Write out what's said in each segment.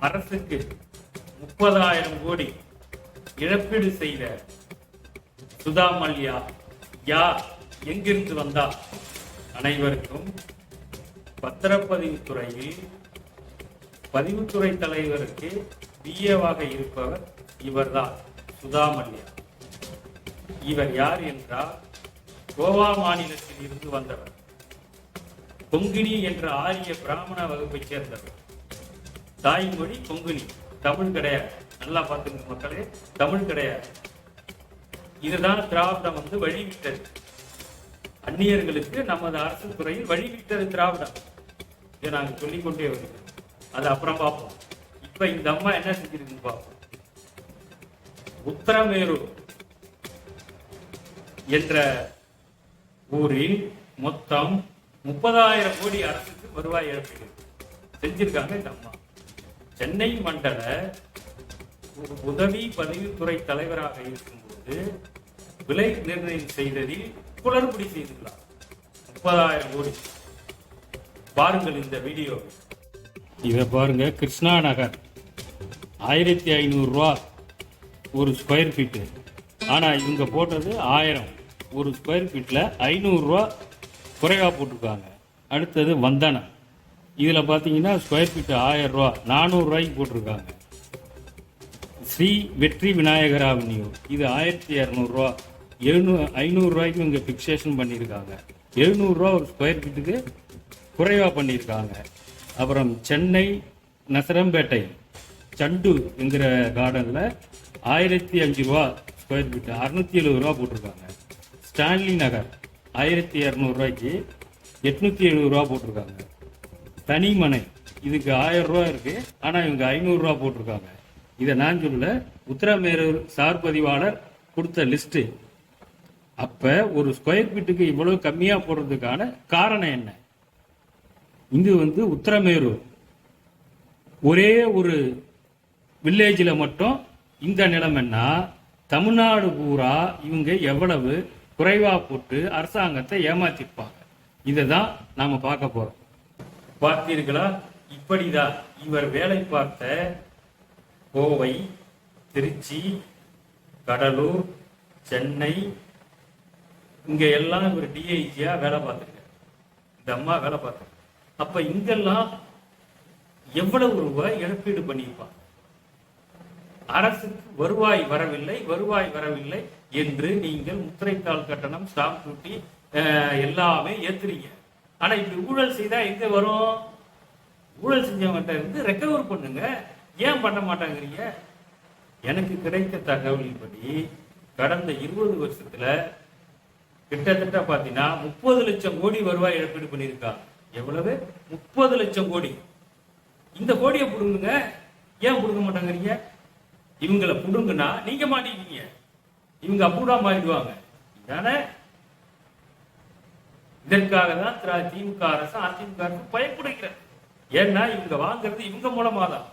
அரசுக்கு முப்பதாயிரம் கோடி இழப்பீடு செய்த சுதா மல்யா யார்? எங்கிருந்து வந்தார் அனைவருக்கும் பத்திரப்பதிவுத்துறையில் பதிவுத்துறை தலைவருக்கு பிஏவாக இருப்பவர் இவர்தான் சுதா மல்யா இவர் யார் என்றால் கோவா மாநிலத்தில் இருந்து வந்தவர். கொங்கிணி என்ற ஆரிய பிராமண வகுப்பைச் சேர்ந்தவர். தாய்மொழி கொங்குனி. தமிழ் கிடையாது. நல்லா பார்த்துங்க மக்களே தமிழ் கிடையாது. இதுதான் திராவிடம் வந்து வழிவிட்டது. அந்நியர்களுக்கு நமது அரசு துறையில் வழிவிட்டது திராவிடம். இதை நாங்கள் சொல்லிக்கொண்டே வருகிறோம். அது அப்புறம் பார்ப்போம். இப்ப இந்த அம்மா என்ன செஞ்சிருக்குன்னு பார்ப்போம். உத்தரமேரூர் என்ற ஊரில் மொத்தம் முப்பதாயிரம் கோடி அரசுக்கு வருவாய் இழப்பீடு. செஞ்சிருக்காங்க இந்த அம்மா. சென்னை மண்டல ஒரு உதவி பதிவுத்துறை தலைவராக இருக்கும்போது விலை நிர்ணயம் செய்ததில் குளறுபடி செய்துள்ளார். முப்பதாயிரம் கோடி. பாருங்கள் இந்த வீடியோ. இதை பாருங்க கிருஷ்ணா நகர். ஆயிரத்தி ஐநூறு ரூபா ஒரு ஸ்கொயர் ஃபீட்டு ஆனா இவங்க போட்டது ஆயிரம். ஒரு ஸ்கொயர் ஃபீட்ல ஐநூறு ரூபா குறைவா போட்டிருக்காங்க. அடுத்தது வந்தனம். இதில் பார்த்தீங்கன்னா ஸ்கொயர் ஃபீட் ஆயிரம் ரூபா போட்டிருக்காங்க. ஸ்ரீ வெற்றி விநாயகர் அவென்யூ இது ஆயிரத்தி இரநூறுவா எழுநூ ஐநூறுரூவாய்க்கு இங்கே ஃபிக்ஸேஷன் பண்ணியிருக்காங்க. எழுநூறுரூவா ஒரு ஸ்கொயர் ஃபீட்டுக்கு குறைவாக பண்ணியிருக்காங்க. அப்புறம் சென்னை நசரம்பேட்டை சண்டு என்கிற கார்டனில் ஆயிரத்தி அஞ்சு ரூபா ஸ்கொயர் ஃபீட்டு அறுநூத்தி எழுபது ரூபா போட்டிருக்காங்க. ஸ்டான்லி நகர் ஆயிரத்தி இரநூறுவாய்க்கு எட்நூத்தி எழுபது ரூபா போட்டிருக்காங்க. தனிமனை. இதுக்கு ஆயிரம் ரூபா இருக்கு. ஆனா இவங்க ஐநூறு ரூபா போட்டிருக்காங்க. இதை நான் சொல்ல உத்தரமேரூர் சார் பதிவாளர் கொடுத்த லிஸ்ட் அப்ப ஒரு ஸ்கொயர் ஃபீட்டுக்கு இவ்வளவு கம்மியா போடுறதுக்கான காரணம் என்ன? இங்கு வந்து உத்தரமேரூர். ஒரே ஒரு வில்லேஜில் மட்டும் இந்த நிலைமைன்னா தமிழ்நாடு பூரா இவங்க எவ்வளவு குறைவாக போட்டு அரசாங்கத்தை ஏமாத்திருப்பாங்க. இதை தான் நாம் பார்க்க போகிறோம் பார்த்தீர்களா? இப்படிதான் இவர் வேலை பார்த்த கோவை திருச்சி கடலூர் சென்னை இங்க எல்லாம் இவர் டிஐஜியா வேலை பார்த்துருக்காரு. இந்த அம்மா வேலை பார்த்தாங்க அப்ப இங்கெல்லாம் எவ்வளவு ரூபாய் இழப்பீடு பண்ணியிருப்பாங்க? அரசுக்கு வருவாய் வரவில்லை வருவாய் வரவில்லை என்று நீங்கள் முத்திரைத்தாள் கட்டணம் ஸ்டாம்ப் டியூட்டி எல்லாமே ஏத்துறீங்க. ஆனால் இப்படி ஊழல் செய்தால் எங்கே வரும்? ஊழல் செஞ்சவங்ககிட்ட இருந்து ரெக்கவர் பண்ணுங்க. ஏன் பண்ண மாட்டாங்கிறீங்க? எனக்கு கிடைத்த தகவலின்படி கடந்த இருபது வருஷத்தில் கிட்டத்தட்ட பார்த்தீங்கன்னா முப்பது லட்சம் கோடி வருவாய் இழப்பீடு பண்ணியிருக்காங்க. எவ்வளவு? முப்பது லட்சம் கோடி. இந்த கோடியை பிடுங்குங்க. ஏன் பிடுங்க மாட்டாங்கிறீங்க? இவங்களை பிடுங்குன்னா நீங்க மாட்டீங்க இவங்க அப்புடா ஆயிடுவாங்க தானே இதற்காக தான் திரா- திமுக அரசு அதிமுக அரசு பயப்படுகிறது ஏன்னா இவங்க வாங்குறது இவங்க மூலமா தான்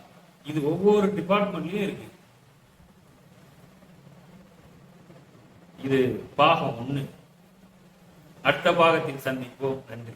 இது ஒவ்வொரு டிபார்ட்மெண்ட்லயும் இருக்கு. இது பாகம் ஒண்ணு. அடுத்த பாகத்தில் சந்திப்போம். நன்றி.